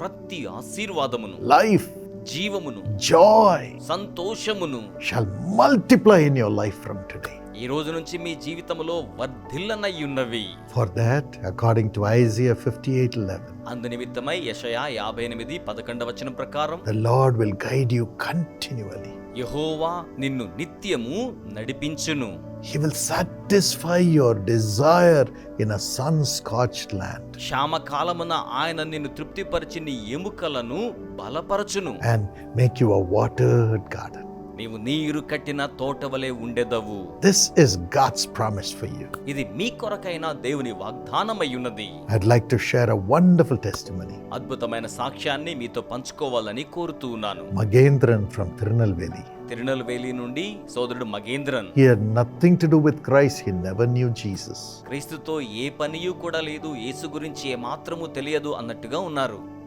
ప్రతి ఆశీర్వాదమును life, జీవమును joy సంతోషమును shall multiply in your life from today. ఈ రోజు నుంచి మీ జీవితంలో వర్ధిల్లనయ్యున్నవి For that, according to Isaiah 58 11, అందు నిమిత్తమై యషయా యాభై ఎనిమిది పదకొండవ వచనం ప్రకారం the Lord will guide you continually. యహోవా నిన్ను నిత్యము నడిపించును He will satisfy your desire in a sun scorched land శ్యామకాలమున ఆయన నిన్ను తృప్తిపరిచి నీ ఎముకలను బలపరచును and make you a watered garden. నీవు నీరు కట్టిన తోటవలే ఉండేదవు. This is God's promise for you ఇది మీ కొరకైన దేవుని వాగ్దానమై ఉన్నది. I'd like to share a wonderful testimony అద్భుతమైన సాక్ష్యాన్ని మీతో పంచుకోవాలని కోరుతూ ఉన్నాను. మగేంద్రన్ ఫ్రమ్ తిరునల్వేలి తిరునల్వేలి నుండి సోదరుడు Magendran. He had nothing to do with Christ he never knew Jesus క్రీస్తుతో ఏ పనియు కూడా లేదు. యేసు గురించి ఏ మాత్రము తెలియదు అన్నట్టుగా ఉన్నారు.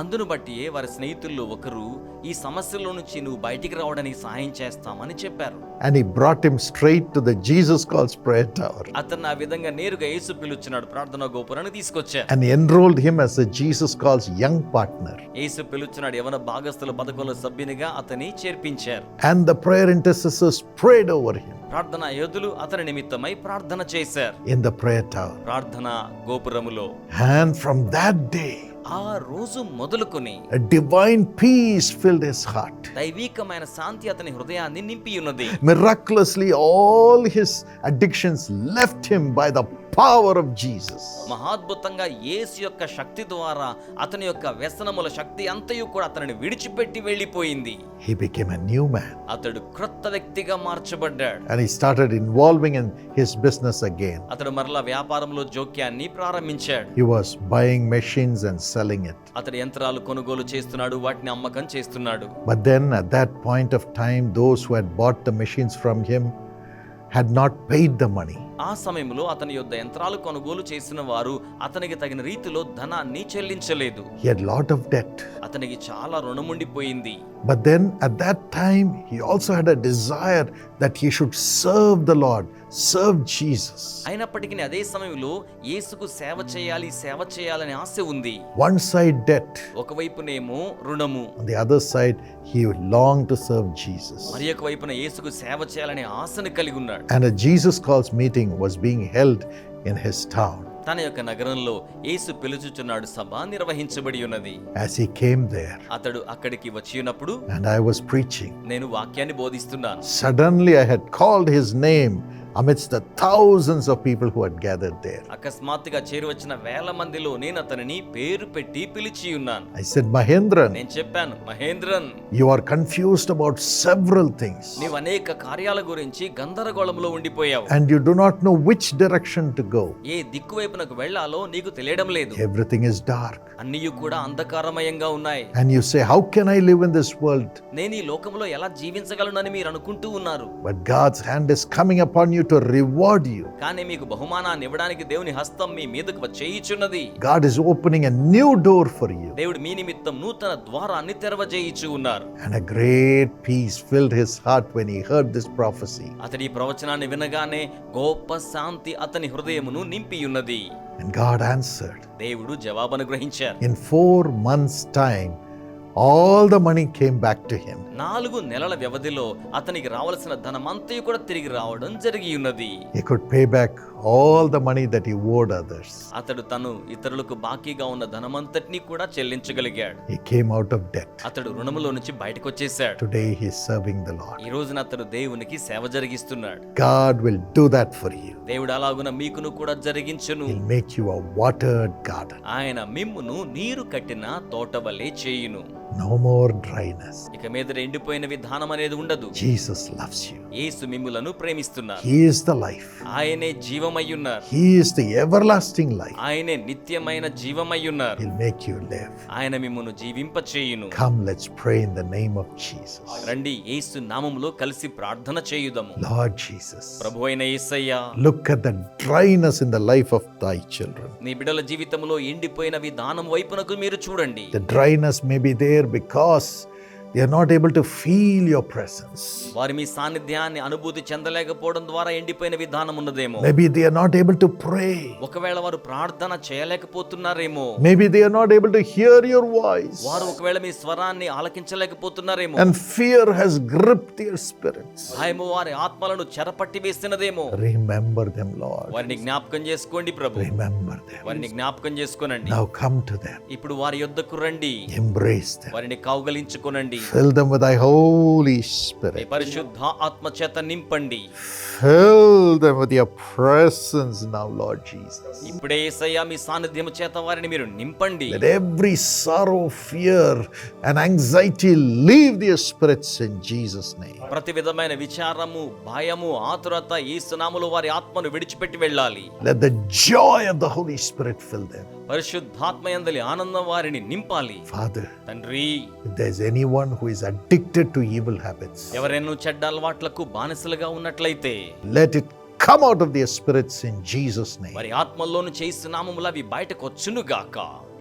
అందును బట్టి వారి స్నేహితుల్లో ఒకరు ఈ సమస్యలో నుంచి నువ్వు బయటికి రావడానికి సహాయం చేస్తామని చెప్పారు. And he brought him straight to the Jesus Calls prayer tower అతను ఆ విధంగా నేరుగా యేసు పిలుచున్నాడు ప్రార్థన గోపురాన్ని తీసుకొచ్చాడు and enrolled him as the Jesus Calls young partner Yesu పిలుచున్నాడు ఎవన భాగస్థుల పదకొండు సభ్యునిగా అతని చేర్పించారు. And the prayer intercessors prayed over him ప్రార్థన యోధులు అతని నిమిత్తమై ప్రార్థన చేశారు. ఇన్ ద ప్రేయర్ టవర్ ప్రార్థన గోపురములో. హ్యాండ్ ఫ్రమ్ దట్ డే ఆ రోజు మొదలుకొని a divine peace filled his heart. దైవీకమైన శాంతి అతని హృదయాన్ని నింపి ఉన్నది Miraculously, all his addictions left him by the power of Jesus. మహాద్భుతంగా యేసు యొక్క శక్తి ద్వారా అతని యొక్క వ్యసనముల శక్తి అంతయు కూడా అతనిని విడిచిపెట్టి వెళ్ళిపోయింది He became a new man అతడు క్రొత్త వ్యక్తిగా మార్చబడ్డాడు and he started involving in his business again. అతడు మరలా వ్యాపారంలో జోక్యాన్ని ప్రారంభించాడు He was buying machines and selling it. అతడు యంత్రాలు కొనుగోలు చేస్తున్నాడు వాటిని అమ్మకం చేస్తున్నాడు But then, at that point of time, those who had bought the machines from him had not paid the money. ఆ సమయంలో అతని యొద్ యంత్రాలు కొనుగోలు చేసిన వారు అతనికి తగిన రీతిలో ధనాన్ని చెల్లించలేదు. లాట్ ఆఫ్ డెట్ అతనికి చాలా రుణం ఉండిపోయింది but then at that also had a desire that he should serve the Lord serve Jesus అయినప్పటికీ అదే సమయంలో యేసుకు సేవ చేయాలి సేవ చేయాలని ఆశ ఉంది. వన్ సైడ్ డెట్ ఒకవైపునేమో రుణము. On the other side he long to serve Jesus మరి వైపున యేసుకు సేవ చేయాలనే ఆశను కలిగి ఉన్నాడు. And Jesus Calls meeting was being held in his town. తన యొక్క నగరంలో యేసు పిలుచుచున్నాడు సభ నిర్వహించబడి ఉన్నది As he came there, అతడు అక్కడికి వచ్చి ఉన్నప్పుడు and I was preaching, నేను వాక్యాన్ని బోధిస్తున్నాను suddenly I had called his name amidst the thousands of people who had gathered there. అకస్మాత్తుగా చేరువచ్చిన వేల మందిలో నేను అతనిని పేరు పెట్టి పిలిచి ఉన్నాను I said, Mahendran, నేను చెప్పాను Mahendran you are confused about several things, నీవు అనేక కార్యాల గురించి గందరగోళంలో ఉండిపోయావు and you do not know which direction to go. ఏ దిక్కు వైపునకు వెళ్ళాలో నీకు తెలియడం లేదు Everything is dark. అన్నీ కూడా అంధకారమయంగా ఉన్నాయి And you say, How can I live in this world? నేను ఈ లోకంలో ఎలా జీవించగలనని మీరు అనుకుంటూ ఉన్నారు But God's hand is coming upon you to reward you. కానీ మీకు బహుమానాన్ని ఇవ్వడానికి దేవుని హస్తం మీ మీదకు వచ్చేయిచున్నది God is opening a new door for you. దేవుడు మీ నిమిత్తం నూతన ద్వారాన్ని తెరవజేయిచు ఉన్నారు And a great peace filled his heart when he heard this prophecy. అతడి ఈ ప్రవచనాన్ని వినగానే గొప్ప శాంతి అతని హృదయమును నింపి ఉన్నది And God answered. దేవుడు జవాబును గ్రహించారు In four months' time, all the money came back to him. నాలుగు నెలల వ్యవధిలో అతనికి రావలసిన ధనమంతయు కూడా తిరిగి రావడం జరిగి ఉన్నది He could pay back all the money that he owed others. అతడు తను ఇతరులకు బాకీగా ఉన్న ధనమంతటినీ కూడా చెల్లించగలిగాడు He came out of debt. అతడు రుణములో నుంచి బయటకు వచ్చేసాడు he is serving the Lord. ఈ రోజున అతడు దేవునికి సేవ జరిగిస్తున్నాడు God will do that for you. దేవుడు అలాగున మీకును కూడా జరిగించును make you a watered garden. ఆయన మిమ్మును నీరు కట్టిన తోట వలె చేయును నో మోర్ ఇక మీద ఎండిపోయిన విధానం అనేది ఉండదు. జీసస్ లవ్స్ యు యేసు మిమ్ములను ప్రేమిస్తున్నా హి ద లైఫ్ ఆయనే జీవమై ఉన్నారు ద ఎవర్ లాస్టింగ్ లైఫ్ ఆయనే నిత్యమైన జీవమై ఉన్నారు హి మేక్ యు ఆయన మిమ్మును జీవింప చేయును come the name of Jesus రండి యేసు నామములో కలిసి ప్రార్థన చేయుదాము. లార్డ్ జీసస్ ప్రభువైన Yesayya look at the dryness in the life of thy children నీ బిడ్డల జీవితములో ఎండిపోయిన విధానం వైపునకు మీరు చూడండి. The dryness may be there because they are not able to feel your presence వారి మీ సాన్నిధ్యాన్ని అనుభూతి చెందలేకపోవడం ద్వారా ఎండిపోయిన విధానం ఉన్నదేమో. Maybe they are not able to pray ఒకవేళ వారు ప్రార్థన చేయలేకపోతున్నారేమో. Maybe they are not able to hear your voice వారు ఒకవేళ మీ స్వరాన్ని ఆలకించలేకపోతున్నారేమో. And fear has grip their spirits భయము వారి ఆత్మలను చెరపట్టి వేస్తున్నదేమో రిమెంబర్ దెం లార్డ్ వారిని జ్ఞాపకం చేసుకోండి ప్రభు. రిమెంబర్ దెం వారిని జ్ఞాపకం చేసుకోండి నౌ కమ్ టు దెం ఇప్పుడు వారి యొద్దకు రండి. ఎంబ్రేస్ దెం వారిని కౌగలించుకోనండి. Fill them with thy Holy me Spirit. పరిశుద్ధ ఆత్మ చేత నింపండి Fill them with your presence now, Lord Jesus. ఇప్పుడే ఏసయ్యా మీ సాన్నిధ్యము చేత వారిని మీరు నింపండి Let every sorrow, fear, and anxiety leave their spirits in Jesus' name. ప్రతి విధమైన విచారము భయము ఆతురత ఈ సునాములు వారి ఆత్మను విడిచిపెట్టి వెళ్ళాలి Let the joy of the Holy Spirit fill them. పరిశుద్ధాత్మయందలి ఆనందం వారిని నింపాలి. ఫాదర్ తండ్రి there any one who is addicted to evil habits ఎవరైనా చెడ్డ అలవాట్లకు బానిసలుగా ఉన్నట్లయితే let it come out of the spirits in Jesus name మరి ఆత్మలోను చేయిస్తున్నామములు అవి బయటకొచ్చును గాక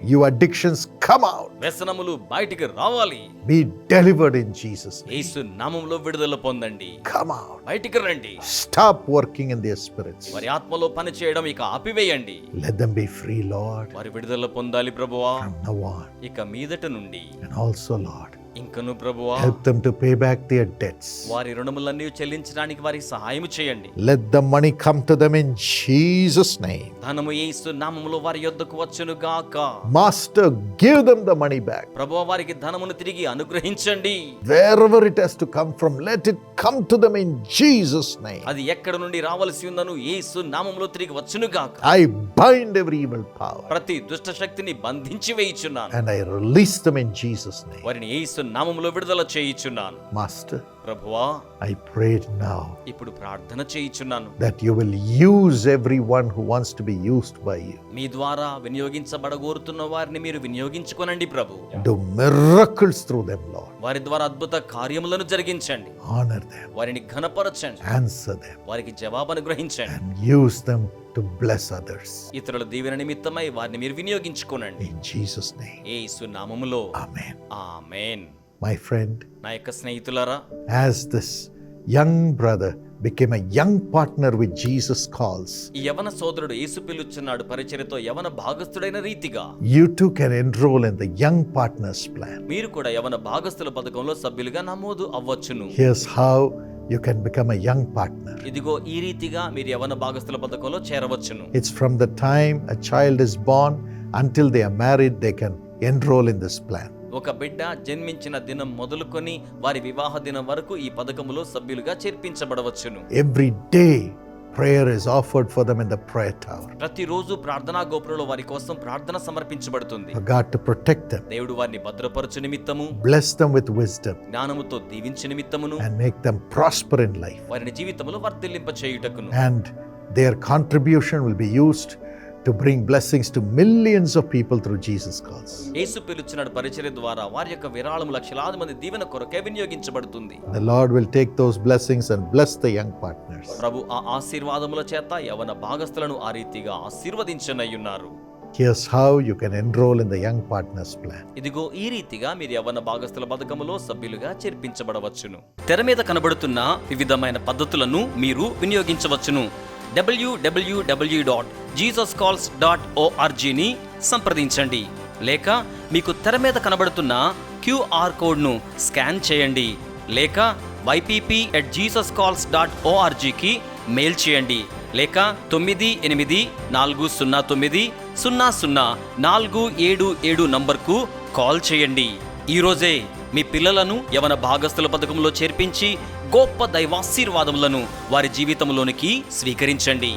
యు అడిక్షన్స్ కమ్ అవుట్ వ్యసనములు బయటికి రావాలి. బి డెలివర్డ్ జీసస్ యేసు నామములో విడుదల పొందండి. కమ్ బయటికి రండి. Stop working in their spirits వారి ఆత్మలో పని ఇక ఆపివేయండి. లెట్ దెం ఫ్రీ లార్డ్ వారి విడుదల పొందాలి ప్రభువా. ఇక మీదట నుండి. అండ్ ఆల్సో లార్డ్ ఇంకను ప్రభువా help them to pay back the debts వారి రుణములన్నీ చెల్లించడానికి వారి సహాయం చేయండి. Let the money come to them in Jesus name ధనము యేసు నామములో వారి యొద్దకు వచ్చును గాక. Master give them the money back ప్రభువ వారికి ధనమును తిరిగి అనుగ్రహించండి. Wherever it has to come from let it come to them in Jesus name అది ఎక్కడ నుండి రావాల్సి ఉందను యేసు నామములో తిరిగి వచ్చును గాక. I bind every evil power ప్రతి దుష్ట శక్తిని బంధించి వేయుచున్నాను. And I release them in Jesus name వారిని యేసు నామములో విడుదల చేయిచున్నాను. Master, ప్రభువా I pray now ఇప్పుడు ప్రార్థన చేయిచున్నాను. that you will use everyone who wants to be used by you. మీ ద్వారా వినియోగించబడగోరుతున్న వారిని మీరు వినియోగించుకోనండి ప్రభు. Do miracles through them, Lord. వారి ద్వారా అద్భుత కార్యములను జరిగించండి. Honor them, వారిని ఘనపరచండి. Answer them, వారికి జవాబు అనుగ్రహించండి. And use to bless others ఇతరుల దీవెన నిమిత్తమై వారిని మీరు వినియోగించుకోనండి. ఇన్ జీసస్ నామములో. ఆమేన్ ఆమేన్ మై ఫ్రెండ్ నా యొక్క స్నేహితులారా. This young brother became a young partner with Jesus Calls ఈ యవన సోదరుడు యేసు పిలుచున్నాడు పరిచయతో యవన భాగస్థుడైన రీతిగా. You too can enroll in the young partners plan మీరు కూడా యవన భాగస్థుల పథకంలో సభ్యులుగా నమోదు అవ్వచ్చును. Here's how you can become a young partner. ఇదిగో ఈ రీతిగా మీరు యవన భాగస్థుల పథకంలో చేరవచ్చును It's from the time a child is born until they are married, they can enroll in this plan. ఒక బిడ్డ జన్మించిన దినం మొదలుకొని వారి వివాహ దినం వరకు ఈ పథకములో సభ్యులుగా చేర్పించబడవచ్చును Every day, prayer is offered for them in the prayer tower ప్రతిరోజు ప్రార్థనా గోపురంలో వారి కోసం ప్రార్థన సమర్పించబడుతుంది for God to protect them, దేవుడు వారిని భద్రపరచు నిమిత్తము bless them with wisdom, జ్ఞానముతో దీవించు నిమిత్తమును and make them prosper in life. వారిని జీవితంలో వర్తిల్లింప చేయుటకును And their contribution will be used to bring blessings to millions of people through Jesus calls. యేసు పిలుచున్నాడు పరిచర్య ద్వారా వారి యొక్క విరాళము లక్షలాది మంది దీవెన కొరకే వినియోగించబడుతుంది The Lord will take those blessings and bless the young partners. ప్రభు ఆ ఆశీర్వాదముల చేత యవన భాగస్థులను ఆ రీతిగా ఆశీర్వదించనయ్యున్నారు Here's how you can enroll in the Young Partners Plan. ఇదిగో ఈ రీతిగా మీరు యవ్వన భాగస్థుల పథకములో సభ్యులుగా చేర్పించబడవచ్చును తెర మీద కనబడుతున్న వివిధమైన పద్ధతులను మీరు వినియోగించవచ్చును W W W dot Jesus calls dot ఓఆర్జీని సంప్రదించండి. లేక మీకు తెర మీద కనబడుతున్న క్యూఆర్ కోడ్ను స్కాన్ చేయండి. లేక YPP at Jesus calls dot ఓఆర్జీకి mail చేయండి. లేక తొమ్మిది ఎనిమిది నాలుగు సున్నా తొమ్మిది సున్నా సున్నా నాలుగు ఏడు ఏడు నంబర్కు కాల్ చేయండి. ఈరోజే మీ పిల్లలను యవన భాగస్థుల పథకంలో చేర్పించి గొప్ప దైవాశీర్వాదములను వారి జీవితంలోనికి స్వీకరించండి.